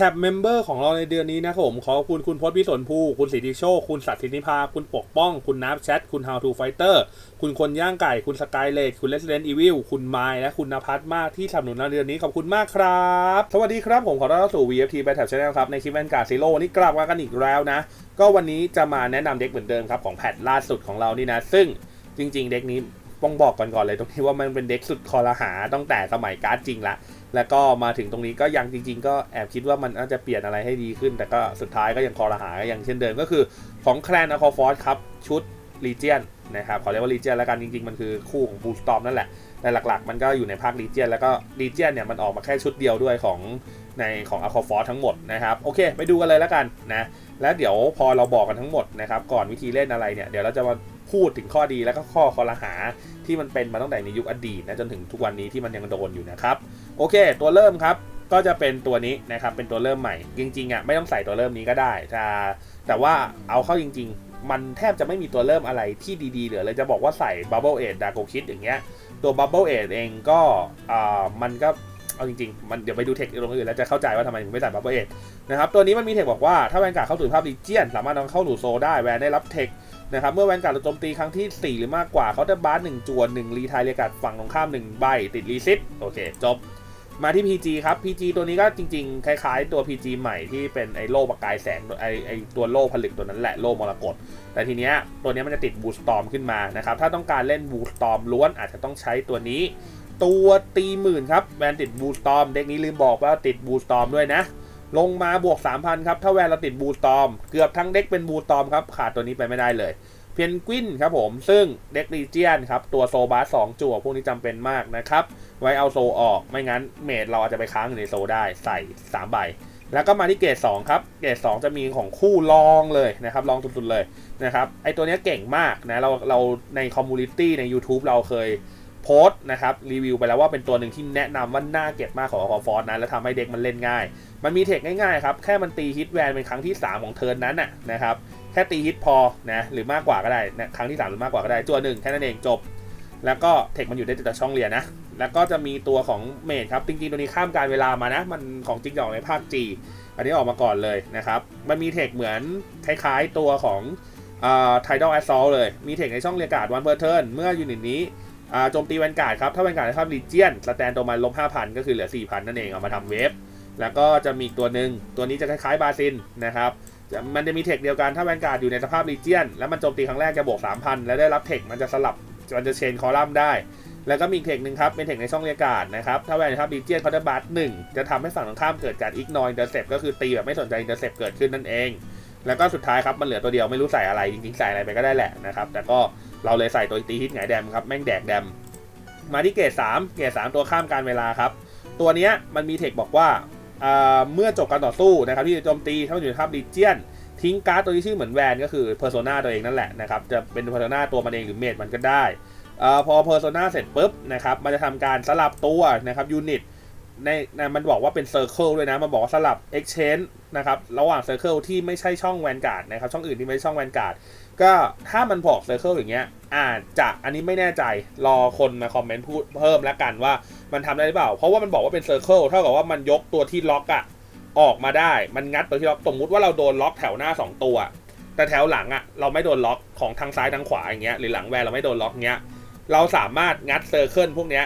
ท็บเมมเบอร์ของเราในเดือนนี้นะครับผมขอบคุณคุณพจน์พิสนภูคุณสิทธิโชค คุณสัตย์ธินิพา คุณปกป้อง คุณนับแชท คุณ How to Fighter คุณคนย่างไก่ คุณสกายเลดคุณ Resident Evil คุณไมล์และคุณนภัสมากที่สนับสนุนในเดือนนี้ขอบคุณมากครับ สวัสดีครับผมขอต้อนรับสู่ VFT ไปแท็บชาแนลครับในคลิปแวนการ์ดซีโร่วันนี้กลับมากันอีกแล้วนะ ก็วันนี้จะมาแนะนำเด็กเหมือนเดิมครับของแพทล่าสุดของเรานี่นะ ซึ่งจริง ๆ เด็กนี้ ต้องบอกก่อนก่อนเลยตรงที่ว่ามันเป็นเด็กสุดคอรหาตั้งแต่สมัยการ์ดจริงละ แล้วก็มาถึงตรงนี้ก็ยังจริง ๆ ก็แอบคิดว่ามันน่าจะเปลี่ยนอะไรให้ดีขึ้น แต่ก็สุดท้ายก็ยังคอรหาก็ยังเช่นเดิมก็คือของแคลนอคอฟอร์ครับชุดลีเจียนนะครับขอเรียกว่าลีเจียนแล้วกันจริงๆ มันคือคู่ของบูสตอมนั่นแหละแต่หลักๆ มันก็อยู่ในภาคลีเจียนแล้วก็ลีเจียนเนี่ยมันออกมาแค่ชุดเดียวด้วยของในของอะคอฟอร์ทั้งหมดนะครับโอเคไปดูกันเลยแล้วกันนะแล้วเดี๋ยวพอเราบอกกันทั้งหมดนะครับก่อนวิธีเล่นอะไรเนี่ยเดี๋ยวเราจะมา พูดถึงข้อดีแล้วก็ข้อคอรหาที่มันเป็นมาตั้งแต่ในยุคอดีตนะจนถึงทุกวันนี้ที่มันยังโดนอยู่นะครับโอเค ตัวเริ่มครับก็จะเป็นตัวนี้นะครับเป็นตัวเริ่มใหม่ จริงๆอะไม่ต้องใส่ตัวเริ่มนี้ก็ได้แต่แต่ว่าเอาเข้าจริง ๆ มันแทบจะไม่มีตัวเริ่มอะไรที่ดีๆเหลือเลยจะบอกว่าใส่ Bubble Age d a r k o Kid อย่างเงี้ยตัว Bubble Age เองก็อ่ามันก็เอาจริงๆ มันเดี๋ยวไปดูเทคตรงอื่นแล้วจะเข้าใจว่าทำไมถึงไม่ใส่ Bubble Age นะครับ ตัวนี้มันมีเทคบอกว่าถ้าแวนการ์ดเข้าสู่ภาพดิเจียน สามารถนำเข้าหนูโซได้แวนได้รับเทค นะครับเมื่อแวนการ์ดโจมตีครั้งที่ 4 หรือมากกว่าเขาจะบาร์หนึ่งจวนหนึ่งรีทายเรียกการ์ดฝั่งตรงข้ามหนึ่งใบติดรีซิตโอเค จบ มาที่ PG ครับ PG ตัวนี้ก็จริงๆ คล้ายๆ ตัว PG ใหม่ที่เป็นไอ้โล่ประกายแสงไอ้ไอ้ตัวโล่ผลึกตัวนั้นแหละโล่มรกตแต่ทีเนี้ยตัวนี้มันจะติดบูสตอมขึ้นมานะครับถ้าต้องการเล่นบูสตอมล้วนอาจจะต้องใช้ตัวนี้ ตัวตีหมื่นครับแวนติดบูสตอมเด็กนี้ลืมบอกว่าติดบูสตอมด้วยนะ ลงมาบวก 3,000 ครับ ถ้าแวนเราติดบูตอม เกือบทั้งเด็กเป็นบูตอมครับ ขาดตัวนี้ไปไม่ได้เลย เพนกวินครับผม ซึ่งเด็กรีเจียนครับ ตัวโซบาสสองจั่วพวกนี้จำเป็นมากนะครับ ไว้เอาโซออก ไม่งั้นเมดเราอาจจะไปค้างอยู่ในโซได้ ใส่ 3 ใบ แล้วก็มาที่เกรด2ครับ เกรด2 จะมีของคู่ลองเลยนะครับ ลองสุดๆเลยนะครับ ไอตัวนี้เก่งมากนะ เราเราในคอมมูนิตี้ใน YouTube เราเคยโพสต์นะครับรีวิวไปแล้วว่าเป็นตัวหนึ่งที่แนะนำว่าน่าเก็บมากของคอฟอร์นะแล้วทำให้เด็กมันเล่นง่าย มันมีเทคง่ายๆครับ แค่มันตีฮิตแวนเป็นครั้งที่ 3 ของเทิร์นนั้นน่ะนะครับ แค่ตีฮิตพอนะหรือมากกว่าก็ได้นะครั้งที่ 3 หรือมากกว่าก็ได้ตัวหนึ่งแค่นั้นเองจบ แล้วก็เทคมันอยู่ได้แต่ช่องเรียนนะ แล้วก็จะมีตัวของเมดครับจริงๆตัวนี้ข้ามการเวลามานะ มันของจริงจออกในภาค G อันนี้ออกมาก่อนเลยนะครับ มันมีเทคเหมือนคล้ายๆตัวของอ่า Tidal Assault เลย มีเทคในช่องเรียกการ์ดวันเพอร์เทิร์นเมื่อยูนิตนี้โจมตีแวนการ์ดครับ ถ้าแวนการ์ดได้ครับลีเจียนสแตนตัวมันลบ5,000 ก็คือเหลือ 4,000 นั่นเอง เอามาทำเวฟ แล้วก็จะมีตัวหนึ่งตัวนี้จะคล้ายๆบาซินนะครับมันจะมีเทคเดียวกันถ้าแวนการ์ดอยู่ในสภาพลีเจียน แล้วมันโจมตีครั้งแรกจะบวก 3,000 แล้วได้รับเทคมันจะสลับมันจะเชนคอลัมน์ได้ แล้วก็มีเทคหนึ่งครับ เป็นเทคในช่องเรียกการ์ดนะครับ ถ้าแวนครับลีเจียนเขาจะบาร์หนึ่งจะทำให้ฝั่งตรงข้ามเกิดการอิกนอยเตอร์เซปก็คือตีแบบไม่สนใจอินเตอร์เซปเกิดขึ้นนั่นเอง แล้วก็สุดท้ายครับมันเหลือตัวเดียวไม่รู้ใส่อะไรจริงๆใส่อะไรไปก็ได้แหละนะครับแต่ก็เราเลยใส่ตัวตีฮิตไงแดมครับแม่งแดกแดมมาที่เกรด3เกรด3ตัวข้ามการเวลาครับตัวเนี้ยมันมีเทคบอกว่า เมื่อจบการต่อสู้นะครับที่จะโจมตีถ้ามันอยู่ในภาพลีเจียนทิ้งการ์ดตัวที่ชื่อเหมือนแวนก็คือเพอร์โซนาตัวเองนั่นแหละนะครับจะเป็นเพอร์โซนาตัวมันเองหรือเมดมันก็ได้อพอเพอร์โซนาเสร็จปุ๊บนะครับมันจะทำการสลับตัวนะครับยูนิตในในมันบอกว่าเป็นเซอร์เคิลด้วยนะ มันบอกว่าสลับ Exchange นะครับระหว่างเซอร์เคิลที่ไม่ใช่ช่องแวนการ์ดนะครับช่องอื่นที่ไม่ใช่ช่องแวนการ์ด ก็ถ้ามันบอกเซอร์เคิลอย่างเงี้ยอาจจะอันนี้ไม่แน่ใจรอคนมาคอมเมนต์พูดเพิ่มแล้วกันว่ามันทำได้หรือเปล่า เพราะว่ามันบอกว่าเป็นเซอร์เคิลเท่ากับว่ามันยกตัวที่ล็อกอะออกมาได้ มันงัดตัวที่ล็อกสมมุติว่าเราโดนล็อกแถวหน้า 2 ตัว แต่แถวหลังอะเราไม่โดนล็อกของทางซ้ายทางขวาอย่างเงี้ยหรือหลังแวนเราไม่โดนล็อกเงี้ยเราสามารถงัดเซอร์เคิลพวกเนี้ย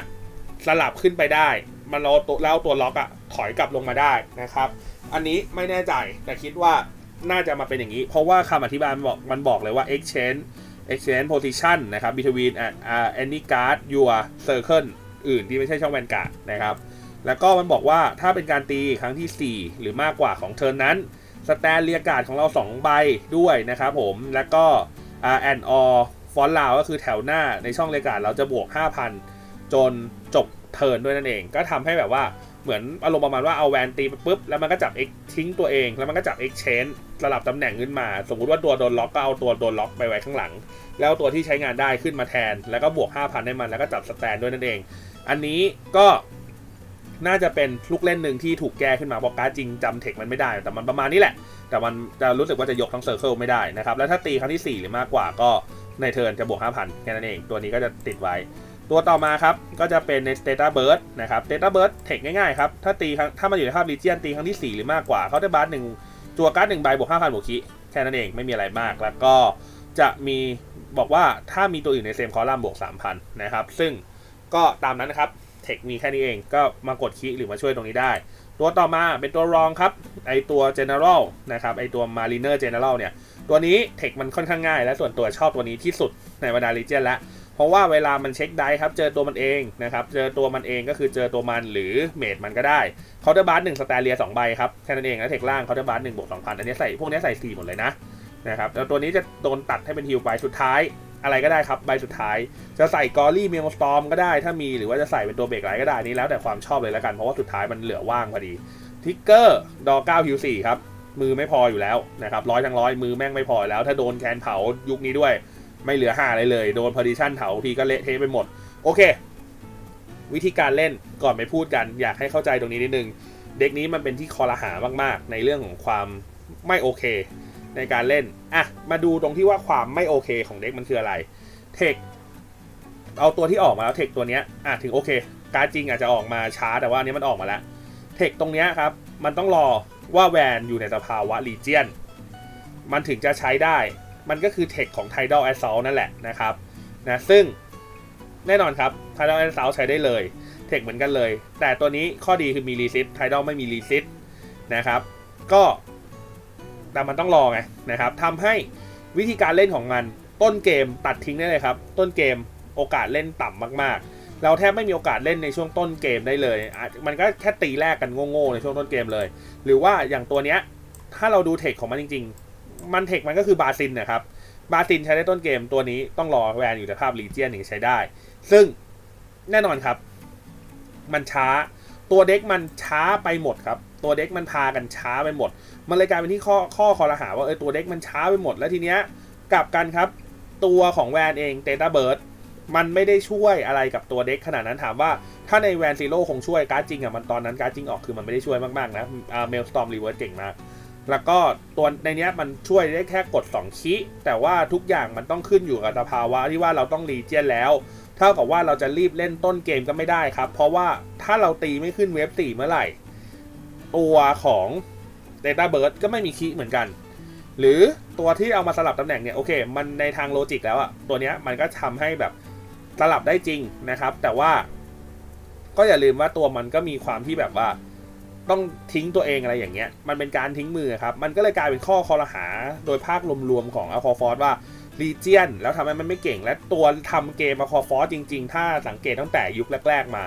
สลับขึ้นไปได้ มันเราตัวแล้วตัวล็อกอะถอยกลับลงมาได้นะครับ อันนี้ไม่แน่ใจแต่คิดว่า น่าจะมาเป็นอย่างนี้ เพราะว่าคำอธิบายมันบอกมันบอกเลยว่า exchange exchange position นะครับ between uh, any card your circle อื่นที่ไม่ใช่ช่องแวนการ์ดนะครับ แล้วก็มันบอกว่าถ้าเป็นการตีครั้งที่ 4 หรือมากกว่าของเทิร์นนั้นสแตนเรียการ์ดของเรา 2 ใบด้วยนะครับผมแล้วก็แอนออฟอนลาวก็คือแถวหน้าในช่องเรียกการ์ดเราจะบวก 5,000 จนจบเทิร์นด้วยนั่นเอง ก็ทำให้แบบว่า เหมือนอารมณ์ประมาณว่าเอาแวนตีไปปุ๊บแล้วมันก็จับ X ทิ้งตัวเอง แล้วมันก็จับ exchange สลับตำแหน่งขึ้นมา สมมุติว่าตัวโดนล็อกก็เอาตัวโดนล็อกไปไว้ข้างหลัง แล้วตัวที่ใช้งานได้ขึ้นมาแทน แล้วก็บวก 5,000 ให้มันแล้วก็จับสแตนด้วยนั่นเอง อันนี้ก็น่าจะเป็นลูกเล่นหนึ่งที่ถูกแก้ขึ้นมาเพราะการดจริงจำเทคมันไม่ได้ แต่มันประมาณนี้แหละ แต่มันจะรู้สึกว่าจะยกทั้งเซอร์เคิลไม่ได้นะครับแล้วถ้าตีครั้งที่ 4 หรือมากกว่าก็ในเทิร์นจะบวก5,000แค่นั้นเอง ตัวนี้ก็จะติดไว้ ตัวต่อมาครับ ก็จะเป็นใน Stata Burst นะครับ Stata Burst เทคง่ายๆครับ ถ้าตีครั้งถ้ามันอยู่ในภาพ Legion ตีครั้งที่ 4 หรือมากกว่าเขาจะบาร์หนึ่งจัวการ์ดหนึ่งใบบวก5,000บวกคิแค่นั้นเองไม่มีอะไรมาก แล้วก็จะมีบอกว่าถ้ามีตัวอื่นในเซมคอลัมน์บวก3,000นะครับ ซึ่งก็ตามนั้นนะครับ เทคมีแค่นี้เองก็มากดคิหรือมาช่วยตรงนี้ได้ ตัวต่อมาเป็นตัวรองครับ ไอตัว General นะครับไอตัว Mariner General เนี่ยตัวนี้เทคมันค่อนข้างง่าย และส่วนตัวชอบตัวนี้ที่สุดในบรรดา Legion แล้ว เพราะว่าเวลามันเช็คได้ครับ เจอตัวมันเองนะครับ เจอตัวมันเองก็คือเจอตัวมันหรือเมดมันก็ได้เคาน์เตอร์บาร์หนึ่งสแตเลียสองใบครับ แค่นั้นเองแล้วเทคล่างเคาน์เตอร์บาร์หนึ่งบวกสองพันอันนี้ใส่พวกนี้ใส่สี่หมดเลยนะนะครับแล้วตัวนี้จะโดนตัดให้เป็นฮิลไปสุดท้าย อะไรก็ได้ครับใบสุดท้าย จะใส่กอรี่เมลสตอมก็ได้ถ้ามีหรือว่าจะใส่เป็นตัวเบรกไหลก็ได้นี่แล้วแต่ความชอบเลยแล้วกันเพราะว่าสุดท้ายมันเหลือว่างพอดีทิกเกอร์ดอ9ฮิว4ครับมือไม่พออยู่แล้วนะครับร้อยทั้งร้อยมือแม่งไม่พอแล้ว ถ้าโดนแคนเผายุคนี้ด้วย ไม่เหลือห้าอะไรเลย โดนพอดิชั่นเผาทีก็เละเทะไปหมด โอเค วิธีการเล่นก่อนไปพูดกัน อยากให้เข้าใจตรงนี้นิดนึง เด็กนี้มันเป็นที่คอรหามากๆ ในเรื่องของความไม่โอเค ในการเล่น อะ มาดูตรงที่ว่าความไม่โอเคของเด็กมันคืออะไร เทค เอาตัวที่ออกมาแล้วเทคตัวเนี้ย อะถึงโอเค การจริงอาจจะออกมาช้าแต่ว่าอันนี้มันออกมาแล้ว เทคตรงเนี้ยครับ มันต้องรอว่าแวนอยู่ในสภาวะลีเจียน มันถึงจะใช้ได้ มันก็คือเทคของ Tidal Assault นั่นแหละนะครับนะซึ่งแน่นอนครับ Tidal Assault ใช้ได้เลยเทคเหมือนกันเลย แต่ตัวนี้ข้อดีคือมีรีซิต Tidal ไม่มีรีซิตนะครับ ก็แต่มันต้องรอไงนะครับทำให้วิธีการเล่นของมัน ต้นเกมตัดทิ้งได้เลยครับ ต้นเกมโอกาสเล่นต่ำมากๆ เราแทบไม่มีโอกาสเล่นในช่วงต้นเกมได้เลย มันก็แค่ตีแรกกันโง่ๆในช่วงต้นเกมเลย หรือว่าอย่างตัวเนี้ยถ้าเราดูเทคของมันจริง ๆ มันเทคมันก็คือบาซินนะครับ บาซินใช้ได้ต้นเกมตัวนี้ต้องรอแวนอยู่ในภาพลีเจียนถึงใช้ได้ ซึ่งแน่นอนครับ มันช้า ตัวเด็กมันช้าไปหมดครับ ตัวเด็กมันพากันช้าไปหมด มันเลยกลายเป็นที่ข้อข้อคอรหาว่าเออตัวเด็กมันช้าไปหมด แล้วทีเนี้ยกลับกันครับ ตัวของแวนเองเตต้าเบิร์ดมันไม่ได้ช่วยอะไรกับตัวเด็กขนาดนั้นถามว่าถ้าในแวนซีโร่คงช่วยการ์ดจริงอะมันตอนนั้นการ์ดจริงออกคือมันไม่ได้ช่วยมากๆนะอ่าเมลสตอมรีเวิร์สเก่งมาก แล้วก็ตัวในนี้มันช่วยได้แค่กด 2คิแต่ว่าทุกอย่างมันต้องขึ้นอยู่กับสภาวะที่ว่าเราต้องรีเจียนแล้ว เท่ากับว่าเราจะรีบเล่นต้นเกมก็ไม่ได้ครับ เพราะว่าถ้าเราตีไม่ขึ้นเวฟ4เมื่อไหร่ ตัวของ Data b u r s t ก็ไม่มีคีเหมือนกัน หรือตัวที่เอามาสลับตำแหน่งเนี่ยโอเค มันในทางโลจิกแล้วอะตัวนี้มันก็ทำให้แบบสลับได้จริงนะครับ แต่ว่า ก็อย่าลืมว่าตัวมันก็มีความที่แบบว่า ต้องทิ้งตัวเองอะไรอย่างเงี้ย มันเป็นการทิ้งมือครับ มันก็เลยกลายเป็นข้อคอรหาโดยภาครวมๆของอคอฟอร์ว่ารีเจียนแล้วทำให้มันไม่เก่งและตัวทำเกมอคอฟอร์จริง ๆ ถ้าสังเกตตั้งแต่ยุคแรก ๆ มา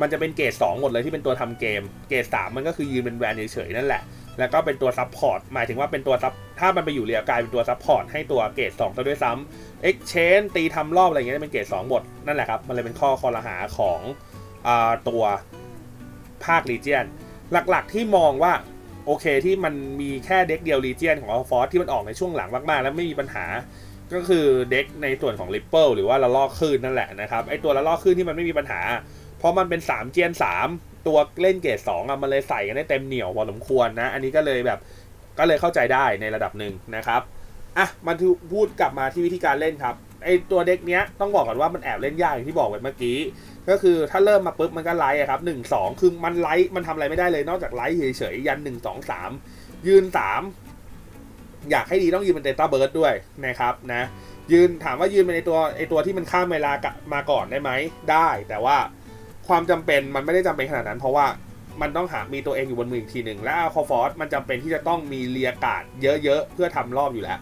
มันจะเป็นเกรด2หมดเลยที่เป็นตัวทำเกม เกรด3มันก็คือยืนเป็นแวนเฉยๆนั่นแหละ แล้วก็เป็นตัวซับพอร์ตหมายถึงว่าเป็นตัวซับถ้ามันไปอยู่เรียกลายเป็นตัวซับพอร์ตให้ตัวเกรด2ซะด้วยซ้ำ Exchange ตีทำรอบอะไรเงี้ยเป็นเกรด2หมดนั่นแหละครับมันเลยเป็นข้อคอรหาของอตัวภาคลีเจียน หลักๆที่มองว่าโอเคที่มันมีแค่เด็กเดียวลีเจียนของอัลฟอร์ที่มันออกในช่วงหลังมากๆ แล้วไม่มีปัญหาก็คือเด็กในส่วนของ Ripple หรือว่าละลอกคลื่นนั่นแหละนะครับไอตัวละลอกคลื่นที่มันไม่มีปัญหา เพราะมันเป็น 3 เจียน 3 ตัวเล่นเกรด2อะมันเลยใส่กันได้เต็มเหนียวพอสมควรนะ อันนี้ก็เลยแบบก็เลยเข้าใจได้ในระดับหนึ่งนะครับอะมาพูดกลับมาที่วิธีการเล่นครับไอตัวเด็กเนี้ยต้องบอกก่อนว่ามันแอบเล่นยากอย่างที่บอกไว้เมื่อกี้ ก็คือถ้าเริ่มมาปุ๊บมันก็ไลท์ครับหนึ่งสองคือมันไลท์มันทำอะไรไม่ได้เลยนอกจากไลท์เฉยๆยันหนึ่งสองสามยืนสามอยากให้ดีต้องยืนเป็นเดต้าเบิร์ดด้วยนะครับนะยืนถามว่ายืนเป็นในตัวไอตัวที่มันข้ามเวลากะมาก่อนได้ไหมได้ แต่ว่าความจำเป็นมันไม่ได้จำเป็นขนาดนั้น เพราะว่ามันต้องหามีตัวเองอยู่บนมืออีกทีหนึ่งและคอฟอร์สมันจำเป็นที่จะต้องมีเรียกาดเยอะๆ เพื่อทำรอบอยู่แล้ว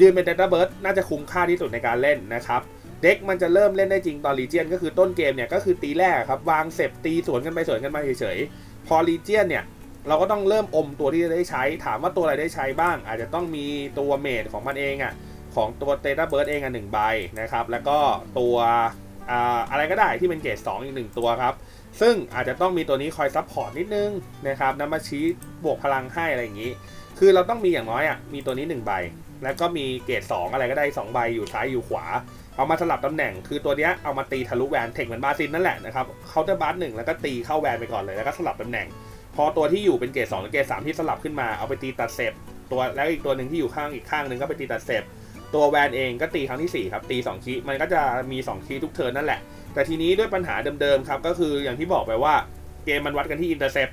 ยืนเป็นเดต้าเบิร์ดน่าจะคุ้มค่าที่สุดในการเล่นนะครับ เด็กมันจะเริ่มเล่นได้จริงตอนลีเจียนก็คือต้นเกมเนี่ยก็คือตีแรกครับวางเสร็จตีสวนกันไปสวนกันมาเฉยๆพอลีเจียนเนี่ยเราก็ต้องเริ่มอมตัวที่จะได้ใช้ ถามว่าตัวอะไรได้ใช้บ้าง อาจจะต้องมีตัวเมดของมันเองอะ่ะของตัวเตต้าเบิร์ดเองอะหนึ่งใบนะครับแล้วก็ตัวอ่าอะไรก็ได้ที่เป็นเกรด2อีกหนึ่งตัวครับ ซึ่งอาจจะต้องมีตัวนี้คอยซัพพอร์ตนิดนึงนะครับนำมาชี้บวกพลังให้อะไรอย่างนี้ คือเราต้องมีอย่างน้อยอะมีตัวนี้1ใบแล้วก็มีเกรด2อะไรก็ได้ 2 ใบอยู่ซ้ายอยู่ขวา เอามาสลับตำแหน่ง คือตัวเนี้ยเอามาตีทะลุแวนเทคเหมือนบาซินนั่นแหละนะครับเคาน์เตอร์บาร์หนึ่งแล้วก็ตีเข้าแวนไปก่อนเลยแล้วก็สลับตำแหน่ง พอตัวที่อยู่เป็นเกรด2หรือเกรด3ที่สลับขึ้นมาเอาไปตีตัดเซปตัวแล้วอีกตัวหนึ่งที่อยู่ข้างอีกข้างหนึ่งก็ไปตีตัดเซปตัวแวนเองก็ตีครั้งที่4ครับตี2คีมันก็จะมี2คีทุกเทิร์นนั่นแหละ แต่ทีนี้ด้วยปัญหาเดิมๆครับก็คืออย่างที่บอกไปว่าเกมมันวัดกันที่อินเตอร์เซป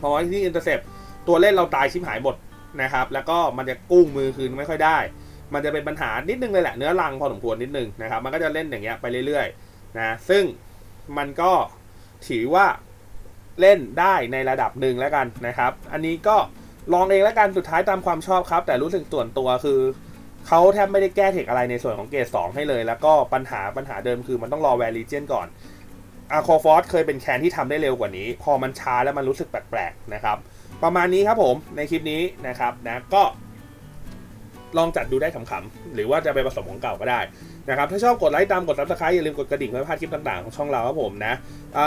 พอที่อินเตอร์เซป ตัวเล่นเราตายชิบหายหมดนะครับ แล้วก็มันจะกู้มือคืนไม่ค่อยได้ มันจะเป็นปัญหานิดนึงเลยแหละเนื้อรังพอสมควรนิดนึงนะครับ มันก็จะเล่นอย่างเงี้ยไปเรื่อยๆนะซึ่งมันก็ถือว่าเล่นได้ในระดับหนึ่งแล้วกันนะครับ อันนี้ก็ลองเองแล้วกันสุดท้ายตามความชอบครับ แต่รู้สึกส่วนตัวคือเขาแทบไม่ได้แก้เทคอะไรในส่วนของเกรด2ให้เลย แล้วก็ปัญหาปัญหาเดิมคือมันต้องรอแวร์ลิเจนก่อนอาโคฟอสเคยเป็นแคนที่ทำได้เร็วกว่านี้ พอมันช้าแล้วมันรู้สึกแปลกๆนะครับ ประมาณนี้ครับผมในคลิปนี้นะครับนะก็ ลองจัดดูได้ขำๆหรือว่าจะไปผสมของเก่าก็ได้นะครับถ้าชอบกดไลค์ตามกดซับสไครต์อย่าลืมกดกระดิ่งเพื่อพลาดคลิปต่างๆของช่องเราครับผมนะอ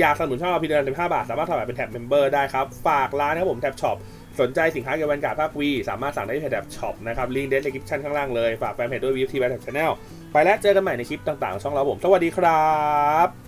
อยากสนับสนุนช่องเราพีเดือนละ5บาท สามารถถอดแบบเป็นแท็บเมมเบอร์ได้ครับ ฝากร้านนะครับผมแท็บช็อปสนใจสินค้าเกี่ยวกับการภาควีสามารถสั่งได้ที่เพจแท็บช็อปนะครับลิงก์เดสคริปชั่นข้างล่างเลย ฝากแฟนเพจด้วยวีทีแวนแท็บชาแนลไปแล้วเจอกันใหม่ในคลิปต่างๆของช่องเราผม สวัสดีครับ